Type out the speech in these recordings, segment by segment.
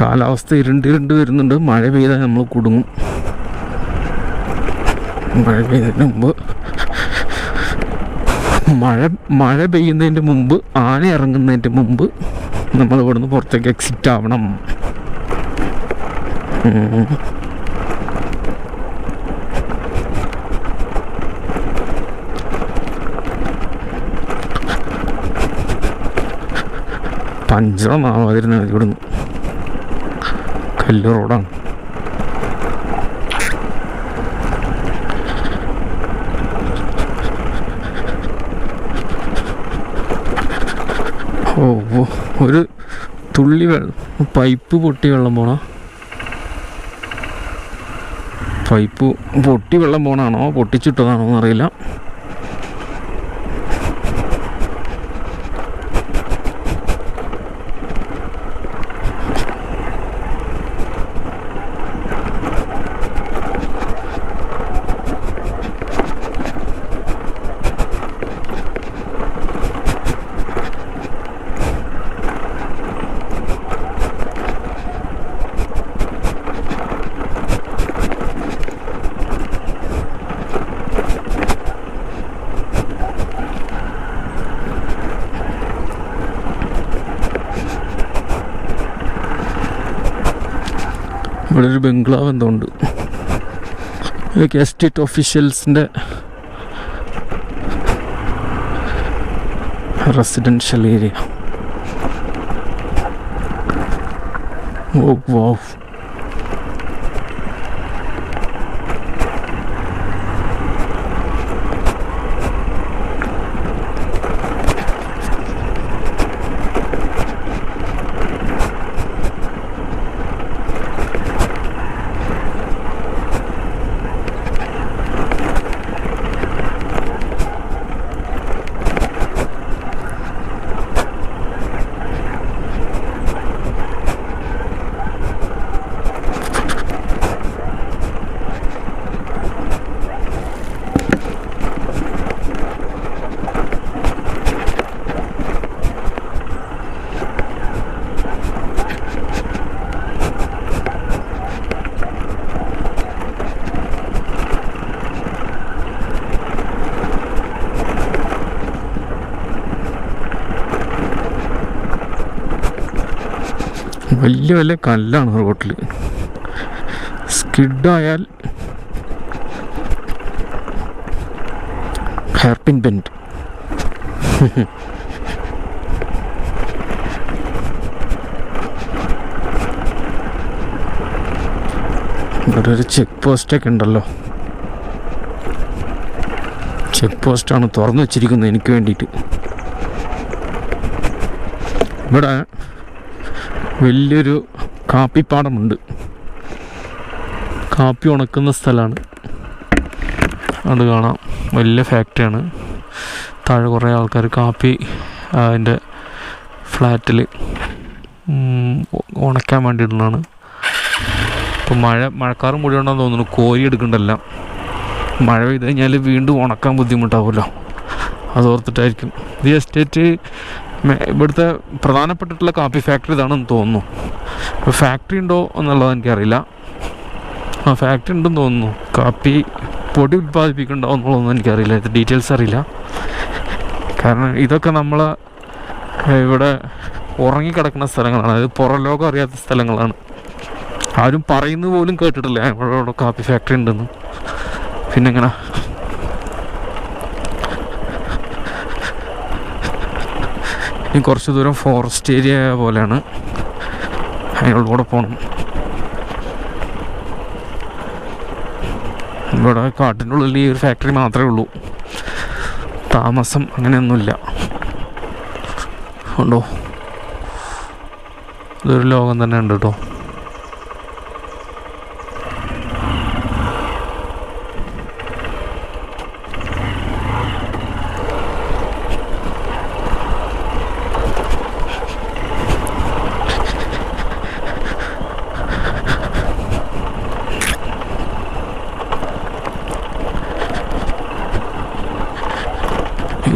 കാലാവസ്ഥ ഇരുണ്ട് ഇരുണ്ട് വരുന്നുണ്ട്. മഴ പെയ്താൽ നമ്മൾ കുടുങ്ങും. മഴ പെയ്തതിന് മുമ്പ് മഴ മഴ പെയ്യുന്നതിന്റെ മുമ്പ് ആന ഇറങ്ങുന്നതിന്റെ മുമ്പ് നമ്മൾ ഇവിടുന്ന് പുറത്തേക്ക് എക്സിറ്റ് ആവണം. മതി ഇവിടുന്ന്. കല്ല് റോഡാണ് ഓ ഒരു തുള്ളി വെള്ളം പൈപ്പ് പൊട്ടി വെള്ളം പോണ. പൈപ്പ് പൊട്ടി വെള്ളം പോണാണോ? പൊട്ടിച്ചിട്ടതാണോ എന്നറിയില്ല. ബംഗ്ലാവ് എന്തോ ഉണ്ട് ഇതൊക്കെ എസ്റ്റേറ്റ് ഓഫീഷ്യൽസിന്റെ റെസിഡൻഷ്യൽ ഏരിയ ഓ വോ വലിയ വലിയ കല്ലാണ് റോട്ടിൽ സ്കിഡായാൽ ഹെയർപിൻ ബെൻഡ് ഇവിടെ ഒരു ചെക്ക് പോസ്റ്റൊക്കെ ഉണ്ടല്ലോ. ചെക്ക് പോസ്റ്റാണ് തുറന്നു വെച്ചിരിക്കുന്നത് എനിക്ക് വേണ്ടിയിട്ട്. ഇവിടെ വലിയൊരു കാപ്പിപ്പാടമുണ്ട്. കാപ്പി ഉണക്കുന്ന സ്ഥലമാണ്. അത് കാണാം. വലിയ ഫാക്ടറിയാണ്. താഴെ കുറേ ആൾക്കാർ കാപ്പി അതിന്റെ ഫ്ലാറ്റിൽ ഉണക്കാൻ വേണ്ടിയിട്ടുള്ളതാണ് ഇപ്പോൾ മഴ മഴക്കാറ് ഉണ്ടെന്ന് തോന്നുന്നു. കോരി എടുക്കണ്ടല്ല. മഴ പെയ്ത് കഴിഞ്ഞാൽ വീണ്ടും ഉണക്കാൻ ബുദ്ധിമുട്ടാവുമല്ലോ. അതോർത്തിട്ടായിരിക്കും. ഈ എസ്റ്റേറ്റ് ഇവിടുത്തെ പ്രധാനപ്പെട്ടിട്ടുള്ള കാപ്പി ഫാക്ടറി ഇതാണെന്ന് തോന്നുന്നു. ഫാക്ടറി ഉണ്ടോ എന്നുള്ളത് എനിക്കറിയില്ല. ആ ഫാക്ടറി ഉണ്ടെന്ന് തോന്നുന്നു. കാപ്പി പൊടി ഉൽപ്പാദിപ്പിക്കുന്നുണ്ടോ എന്നുള്ളതൊന്നും എനിക്കറിയില്ല. ഇത് ഡീറ്റെയിൽസ് അറിയില്ല. കാരണം ഇതൊക്കെ നമ്മൾ ഇവിടെ ഉറങ്ങിക്കിടക്കുന്ന സ്ഥലങ്ങളാണ്. അതായത് പുറം ലോകം അറിയാത്ത സ്ഥലങ്ങളാണ്. ആരും പറയുന്നത് പോലും കേട്ടിട്ടില്ല. ഇവിടെ കാപ്പി ഫാക്ടറി ഉണ്ടെന്ന്. പിന്നെ എങ്ങനെ ഇനി കുറച്ച് ദൂരം ഫോറസ്റ്റ് ഏരിയ പോലെയാണ്. അതിനുള്ളിലൂടെ പോകണം ഇവിടെ കാട്ടിന്റെ ഉള്ളിൽ ഈ ഒരു ഫാക്ടറി മാത്രമേ ഉള്ളൂ. താമസം അങ്ങനെയൊന്നുമില്ല. ഉണ്ടോ? ഇതൊരു ലോകം തന്നെ ഉണ്ട് കേട്ടോ.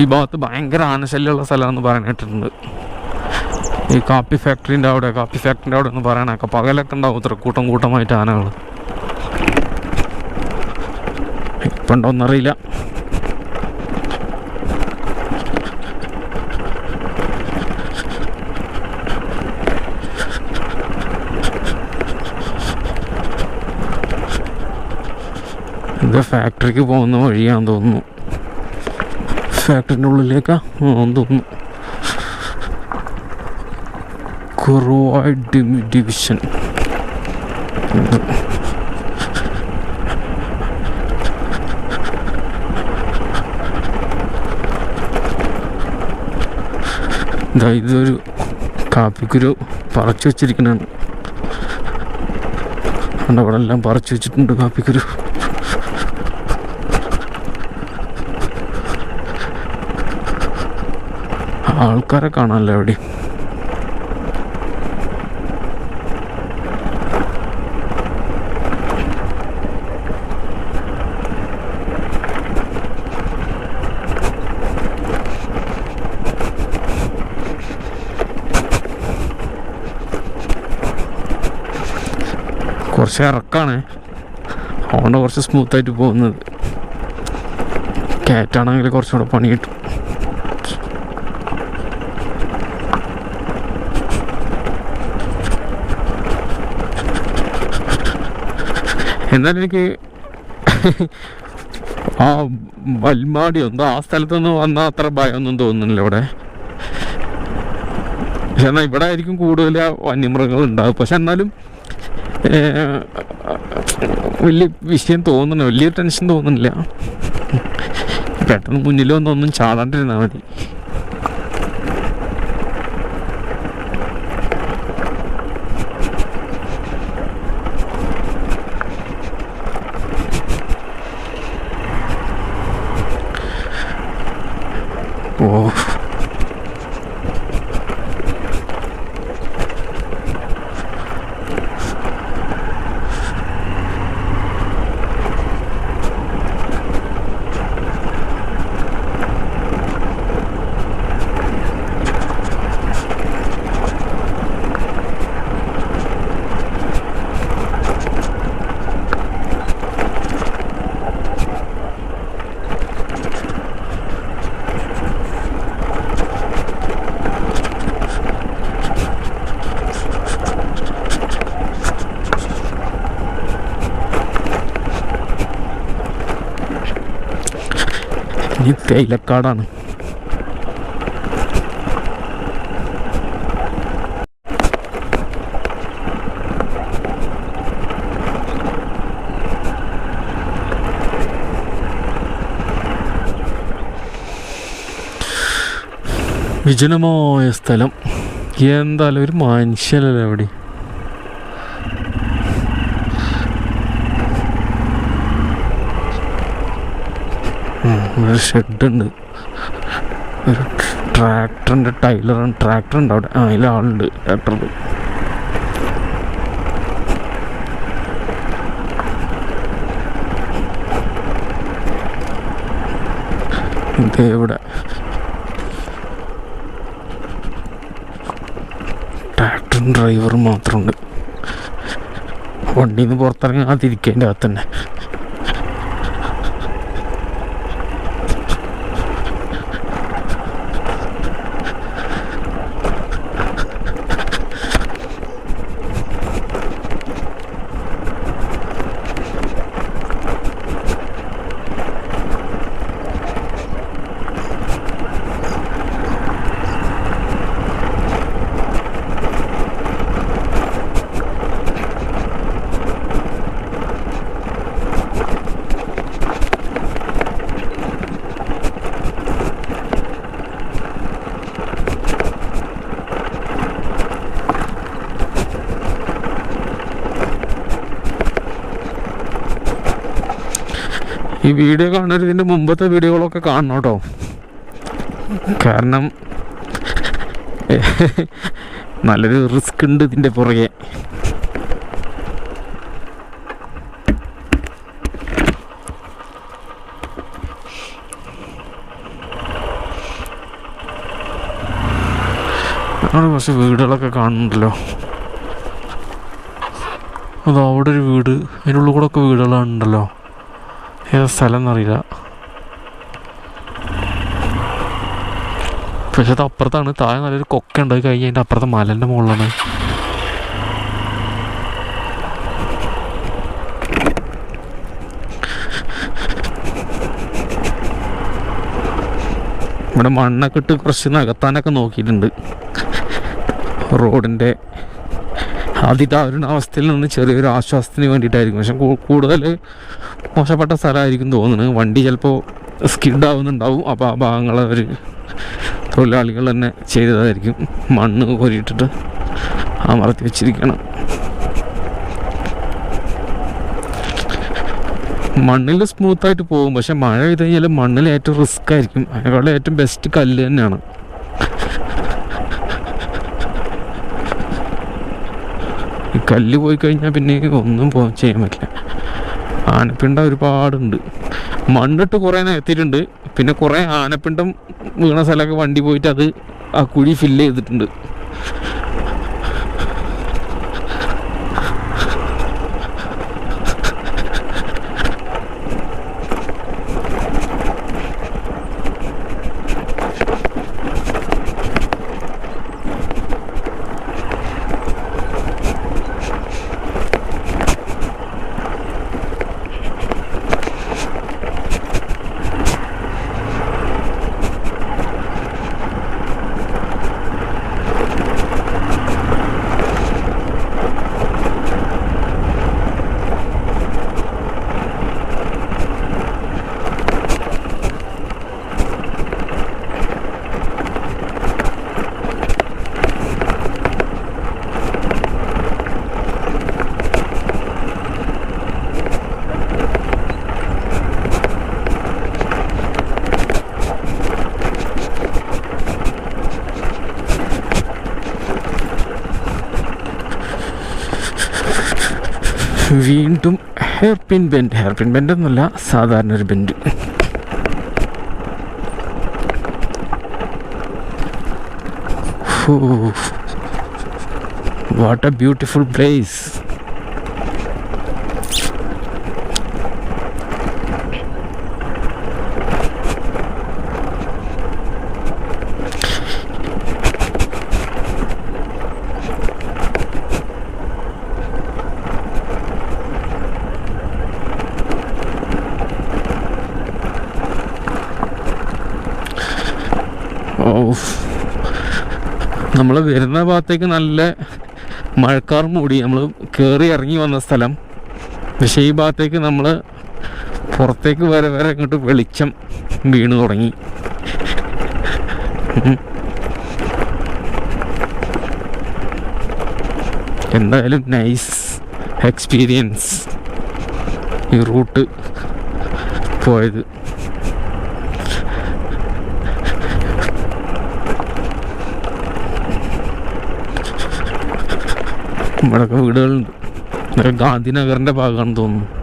ഈ ഭാഗത്ത് ഭയങ്കര ആനശല്യമുള്ള സ്ഥലമാണെന്ന് പറയാൻ ഈ കാപ്പി ഫാക്ടറിന്റെ അവിടെ കാപ്പി ഫാക്ടറിന്റെ അവിടെ എന്ന് പറയാനൊക്കെ പകലൊക്കെ ഉണ്ടാവും ഇത്ര കൂട്ടം കൂട്ടമായിട്ട് ആനകൾ ഇപ്പം ഉണ്ടോന്നറിയില്ല ഇത് ഫാക്ടറിക്ക് പോകുന്ന വഴിയാന്ന് തോന്നുന്നു. ഫാക്ടറിന്റെ ഉള്ളിലേക്ക് തോന്നുന്നു. കുറവായിട്ട് ഡിവിഷൻ ഇതാ ഇതൊരു കാപ്പിക്കുരു പറിച്ചു വെച്ചിരിക്കണാണ്. അവിടെ എല്ലാം പറിച്ചു വെച്ചിട്ടുണ്ട് കാപ്പിക്കുരു. ആൾക്കാരെ കാണാനല്ലോ എവിടെ കുറച്ച് ഇറക്കാണ്. അതുകൊണ്ട് കുറച്ച് സ്മൂത്തായിട്ട് പോകുന്നത്. കയറ്റാണെങ്കിൽ കുറച്ചുകൂടെ പണി കിട്ടും. എന്നാലും എനിക്ക് ആ വൽമാടി എന്തോ ആ സ്ഥലത്തൊന്നും വന്ന അത്ര ഭയമൊന്നും തോന്നുന്നില്ല ഇവിടെ. പക്ഷെ എന്നാൽ ഇവിടെ ആയിരിക്കും കൂടുതൽ വന്യമൃഗങ്ങൾ ഉണ്ടാകും പക്ഷെ എന്നാലും വലിയ വിഷയം തോന്നുന്നു വലിയ ടെൻഷൻ തോന്നുന്നില്ല. പെട്ടെന്ന് മുന്നിൽ വന്നൊന്നും ചാടാണ്ടിരുന്നാൽ മതി. ഓ ഇനി തേയിലക്കാടാണ് വിജനമായ സ്ഥലം. എന്തായാലും ഒരു മനുഷ്യനല്ലേ അവിടെ? ഒരു ഷെഡുണ്ട്. ഒരു ട്രാക്ടറിന്റെ ടൈലറാണ് ട്രാക്ടർ ഉണ്ട് അവിടെ. അതിൽ ആളുണ്ട്. ട്രാക്ടറിൽ ഇതേ ഇവിടെ. ട്രാക്ടറും ഡ്രൈവറും മാത്രമുണ്ട്. വണ്ടിയിൽ നിന്ന് പുറത്തിറങ്ങാതിരിക്കേണ്ട അകത്ത് തന്നെ. ഈ വീഡിയോ കാണുന്നവർ ഇതിന്റെ മുമ്പത്തെ വീഡിയോകളൊക്കെ കാണണം കേട്ടോ. കാരണം നല്ലൊരു റിസ്ക് ഉണ്ട് ഇതിന്റെ പുറകെ. കുറച്ച് വീടുകളൊക്കെ കാണുന്നുണ്ടല്ലോ. അത് അവിടെ ഒരു വീട്. അതിന്റെ കൂടെ ഒക്കെ വീടുകളുണ്ടല്ലോ ഏതാ സ്ഥലം എന്നറിയില്ല. പക്ഷെ അത് അപ്പുറത്താണ്. താഴെ നല്ലൊരു കൊക്ക ഉണ്ട്. അത് കഴിഞ്ഞ് അതിന്റെ അപ്പുറത്തെ മലന്റെ മുകളിലാണ്. ഇവിടെ മണ്ണൊക്കെ ഇട്ട് കുറച്ച് നകത്താനൊക്കെ നോക്കിയിട്ടുണ്ട്. റോഡിന്റെ അതിതാരുന്ന അവസ്ഥയിൽ നിന്ന് ചെറിയൊരു ആശ്വാസത്തിന് വേണ്ടിയിട്ടായിരിക്കും. പക്ഷെ കൂടുതൽ മോശപ്പെട്ട സ്ഥലമായിരിക്കും തോന്നുന്നത്. വണ്ടി ചിലപ്പോൾ സ്കിഡ് ആവുന്നുണ്ടാവും അപ്പോൾ ആ ഭാഗങ്ങൾ അവർ തൊഴിലാളികൾ തന്നെ ചെയ്തതായിരിക്കും. മണ്ണ് കോരിയിട്ടിട്ട് അമർത്തി വെച്ചിരിക്കണം. മണ്ണിൽ സ്മൂത്തായിട്ട് പോകും. പക്ഷെ മഴ പെയ്ത് കഴിഞ്ഞാൽ മണ്ണിൽ ഏറ്റവും റിസ്ക് ആയിരിക്കും. അതിനേക്കാളും ഏറ്റവും ബെസ്റ്റ് കല്ല് തന്നെയാണ്. കല്ല് പോയി കഴിഞ്ഞാൽ പിന്നെ ഒന്നും പോ ചെയ്യാൻ പറ്റില്ല. ആനപ്പിണ്ട ഒരുപാടുണ്ട്. മണ്ണിട്ട് കുറേ നികത്തിയിട്ടുണ്ട്. പിന്നെ കുറേ ആനപ്പിണ്ടം വീണ സ്ഥലമൊക്കെ വണ്ടി പോയിട്ട് അത് ആ കുഴി ഫില്ല് ചെയ്തിട്ടുണ്ട്. വീണ്ടും hairpin bend hairpin bend എന്നല്ല സാധാരണ ഒരു bend what a beautiful place oh നമ്മൾ വരുന്ന ഭാഗത്തേക്ക് നല്ല മഴക്കാർ മൂടി നമ്മൾ കയറി ഇറങ്ങി വന്ന സ്ഥലം. പക്ഷേ ഈ ഭാഗത്തേക്ക് നമ്മൾ പുറത്തേക്ക് വരെ വരെ അങ്ങോട്ട് വെളിച്ചം വീണു തുടങ്ങി. എന്തായാലും നൈസ് എക്സ്പീരിയൻസ് ഈ റൂട്ട് പോയത്. ഇവിടെയൊക്കെ വീടുകളുണ്ട്. ഗാന്ധിനഗറിന്റെ ഭാഗമാണെന്ന് തോന്നുന്നു.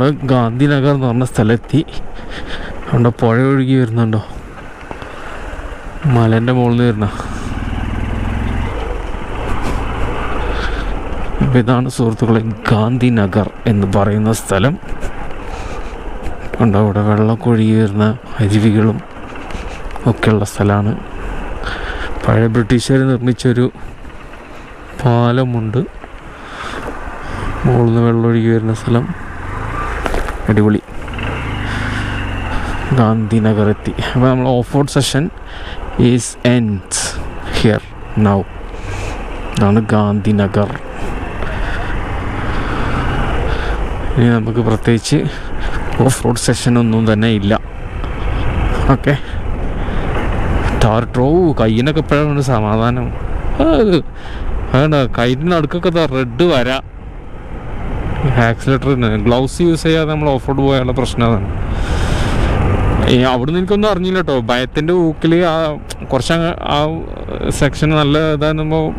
നമ്മൾ ഗാന്ധിനഗർ എന്ന് പറഞ്ഞ സ്ഥലത്തി അവിടെ പുഴ ഒഴുകി വരുന്നുണ്ടോ? മലേന്റെ മുകളിൽ വരുന്ന. ഇതാണ് സുഹൃത്തുക്കളെ ഗാന്ധിനഗർ എന്ന് പറയുന്ന സ്ഥലം. കണ്ടോ അവിടെ വെള്ളമൊക്കെ ഒഴുകി വരുന്ന അരുവികളും ഒക്കെയുള്ള സ്ഥലമാണ്. പഴയ ബ്രിട്ടീഷുകാർ നിർമ്മിച്ചൊരു പാലമുണ്ട്. മുകളിൽ നിന്ന് വെള്ളം ഒഴുകി വരുന്ന സ്ഥലം. അടിപൊളി. ഗാന്ധിനഗർ എത്തി അപ്പോൾ നമ്മൾ off road session is ends here now ഇതാണ് ഗാന്ധിനഗർ. ഇനി നമുക്ക് പ്രത്യേകിച്ച് ഓഫ് റോഡ് സെഷൻ ഒന്നും തന്നെ ഇല്ല. ഓക്കെ. ടാർ ട്രോ കയ്യിനൊക്കെ എപ്പോഴാണ് സമാധാനം. അതാണ് കയ്യിന്റെ അടുക്കൊക്കെ റെഡ് വരാം. ആക്സിലേറ്ററിന് ഗ്ലൗസ് യൂസ് ചെയ്യാതെ നമ്മൾ ഓഫ് റോഡ് പോയാലുള്ള പ്രശ്നം അതാണ് അവിടുന്ന് എനിക്കൊന്നും അറിഞ്ഞില്ല കേട്ടോ ഭയത്തിന്റെ ഊക്കിൽ ആ കുറച്ച് ആ സെക്ഷൻ നല്ല ഇതാകുമ്പോൾ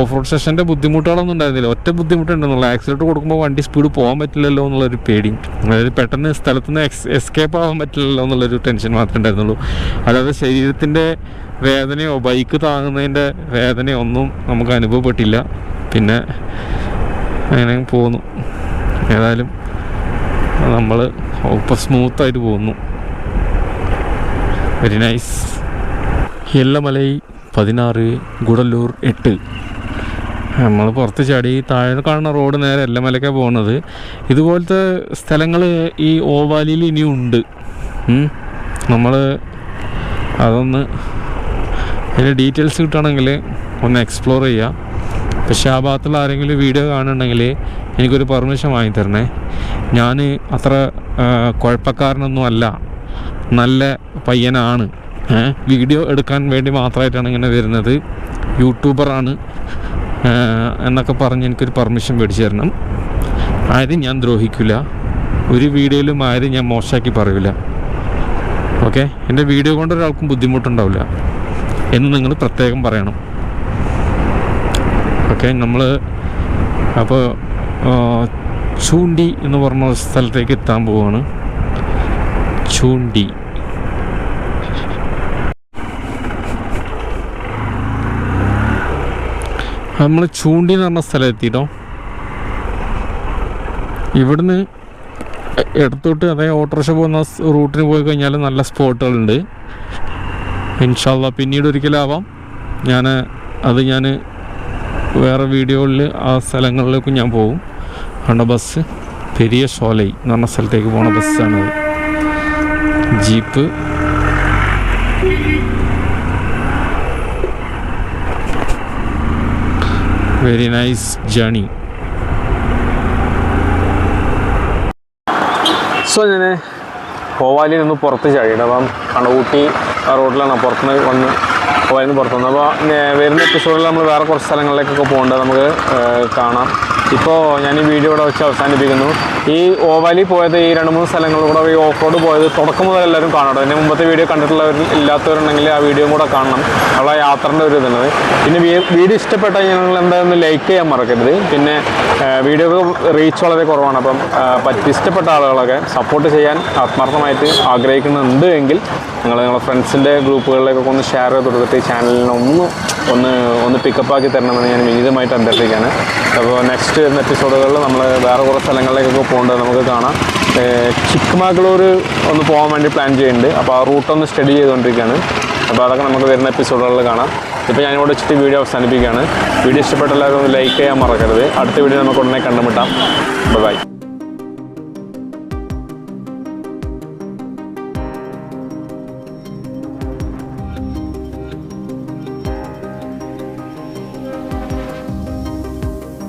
ഓഫ് റോഡ് സെക്ഷന്റെ ബുദ്ധിമുട്ടുകളൊന്നും ഉണ്ടായിരുന്നില്ല. ഒറ്റ ബുദ്ധിമുട്ടുണ്ടെന്നുള്ള. ആക്സിലേറ്റർ കൊടുക്കുമ്പോൾ വണ്ടി സ്പീഡ് പോകാൻ പറ്റില്ലല്ലോ എന്നുള്ളൊരു പേടി. അതായത് പെട്ടെന്ന് സ്ഥലത്ത് നിന്ന് എക്സ് എസ്കേപ്പ് ആവാൻ പറ്റില്ലല്ലോ എന്നുള്ളൊരു ടെൻഷൻ മാത്രമേ ഉണ്ടായിരുന്നുള്ളൂ. അല്ലാതെ ശരീരത്തിന്റെ വേദനയോ ബൈക്ക് താങ്ങുന്നതിന്റെ വേദനയോ ഒന്നും നമുക്ക് അനുഭവപ്പെട്ടില്ല. പിന്നെ അങ്ങനെ പോന്നു ഏതായാലും നമ്മൾ ഇപ്പം സ്മൂത്തായിട്ട് പോകുന്നു വെരി നൈസ് എല്ലമലൈ പതിനാറ് ഗുഡല്ലൂർ എട്ട്. നമ്മൾ പുറത്ത് ചാടി താഴെ കാണുന്ന റോഡ് നേരെ എല്ലമലയ്ക്കാണ് പോകുന്നത് ഇതുപോലത്തെ സ്ഥലങ്ങൾ ഈ ഓവാലിയിൽ ഇനിയും ഉണ്ട്. നമ്മൾ അതൊന്ന് അതിന്റെ ഡീറ്റെയിൽസ് കിട്ടുകയാണെങ്കിൽ ഒന്ന് എക്സ്പ്ലോർ ചെയ്യുക പക്ഷേ ആ ഭാഗത്തുള്ള ആരെങ്കിലും വീഡിയോ കാണുന്നുണ്ടെങ്കിൽ എനിക്കൊരു പെർമിഷൻ വാങ്ങി തരണേ. ഞാൻ അത്ര കുഴപ്പക്കാരനൊന്നും അല്ല. നല്ല പയ്യനാണ്. വീഡിയോ എടുക്കാൻ വേണ്ടി മാത്രമായിട്ടാണ് ഇങ്ങനെ വരുന്നത്. യൂട്യൂബറാണ് എന്നൊക്കെ പറഞ്ഞ് എനിക്കൊരു പെർമിഷൻ മേടിച്ചു തരണം. ആരും ഞാൻ ദ്രോഹിക്കില്ല ഒരു വീഡിയോയിലും ആരും ഞാൻ മോശമാക്കി പറയില്ല ഓക്കെ എന്റെ വീഡിയോ കൊണ്ട് ഒരാൾക്കും ബുദ്ധിമുട്ടുണ്ടാവില്ല. എന്ന് നിങ്ങൾ പ്രത്യേകം പറയണം. ഓക്കെ നമ്മൾ അപ്പോൾ ചൂണ്ടി എന്ന് പറഞ്ഞ സ്ഥലത്തേക്ക് എത്താൻ പോവാണ്. ചൂണ്ടി. നമ്മൾ ചൂണ്ടി എന്ന് പറഞ്ഞ സ്ഥലം എത്തിയിട്ടോ ഇവിടുന്ന് ഇടത്തോട്ട് അതായത് ഓട്ടോറിക്ഷ പോകുന്ന റൂട്ടിന് പോയി കഴിഞ്ഞാൽ നല്ല സ്പോട്ടുകളുണ്ട്. ഇൻഷാല്ല പിന്നീട് ഒരിക്കലാവാം. ഞാൻ അത് ഞാൻ വേറെ വീഡിയോകളിൽ ആ സ്ഥലങ്ങളിലേക്കും ഞാൻ പോകും. കണ്ട ബസ് പെരിയ ഷോലൈ എന്ന് പറഞ്ഞ സ്ഥലത്തേക്ക് പോണ ബസ്സാണത് jeep. Very nice journey so ഞാൻ പോവാലിൽ നിന്ന് പുറത്ത് ചാടിയിട്ട് അപ്പം കണ്ട ഊട്ടി ആ റോഡിലാണ് പുറത്തുനിന്ന് വന്ന് പോവാലിൽ പുറത്തുനിന്ന്. പുറത്ത് അപ്പോൾ വരുന്ന എപ്പിസോഡിൽ നമ്മൾ വേറെ കുറച്ച് സ്ഥലങ്ങളിലേക്കൊക്കെ പോകേണ്ടത് നമുക്ക് കാണാം. ഇപ്പോൾ ഞാൻ ഈ വീഡിയോ ഇവിടെ വെച്ച് അവസാനിപ്പിക്കുന്നു. ഈ ഓവാലി പോയത് ഈ രണ്ട് മൂന്ന് സ്ഥലങ്ങളിൽ കൂടെ ഈ ഓഫ് റോഡ് പോയത് തുടക്കം മുതൽ എല്ലാവരും കാണണം അതിന്റെ മുമ്പത്തെ വീഡിയോ കണ്ടിട്ടുള്ളവർ ഇല്ലാത്തവരുണ്ടെങ്കിൽ ആ വീഡിയോ കൂടെ കാണണം. ഉള്ള യാത്രന്റെ ഒരു ഇതുണ്ട് പിന്നെ വീഡിയോ ഇഷ്ടപ്പെട്ടാൽ ഞങ്ങൾ എന്തായാലും ലൈക്ക് ചെയ്യാൻ മറക്കരുത്. പിന്നെ വീഡിയോ റീച്ച് വളരെ കുറവാണ്. അപ്പം പറ്റി ഇഷ്ടപ്പെട്ട ആളുകളൊക്കെ സപ്പോർട്ട് ചെയ്യാൻ ആത്മാർത്ഥമായിട്ട് ആഗ്രഹിക്കുന്നുണ്ട് എങ്കിൽ നിങ്ങൾ നിങ്ങളുടെ ഫ്രണ്ട്സിന്റെ ഗ്രൂപ്പുകളിലേക്കൊക്കെ ഒന്ന് ഷെയർ ചെയ്ത് കൊടുത്തിട്ട് ചാനലിനെ ഒന്ന് ഒന്ന് ഒന്ന് പിക്കപ്പ് ആക്കി തരണമെന്ന് ഞാൻ വിനീതമായിട്ട് അഭ്യർത്ഥിക്കുകയാണ്. അപ്പോൾ നെക്സ്റ്റ് വരുന്ന എപ്പിസോഡുകളിൽ നമ്മൾ വേറെ കുറേ സ്ഥലങ്ങളിലേക്കൊക്കെ പോകേണ്ടത് നമുക്ക് കാണാം. ചിക്ക്മാഗ്ലൂർ ഒന്ന് പോകാൻ വേണ്ടി പ്ലാൻ ചെയ്യുന്നുണ്ട്. അപ്പോൾ ആ റൂട്ടൊന്ന് സ്റ്റഡി ചെയ്തുകൊണ്ടിരിക്കുകയാണ്. അപ്പോൾ അതൊക്കെ നമുക്ക് വരുന്ന എപ്പിസോഡുകളിൽ കാണാം. ഇപ്പോൾ ഞാനിവിടെ വെച്ചിട്ട് വീഡിയോ അവസാനിപ്പിക്കുകയാണ്. വീഡിയോ ഇഷ്ടപ്പെട്ട ഒന്ന് ലൈക്ക് ചെയ്യാൻ മറക്കരുത്. അടുത്ത വീഡിയോ നമുക്ക് ഉടനെ കണ്ടുമുട്ടാം. ബൈ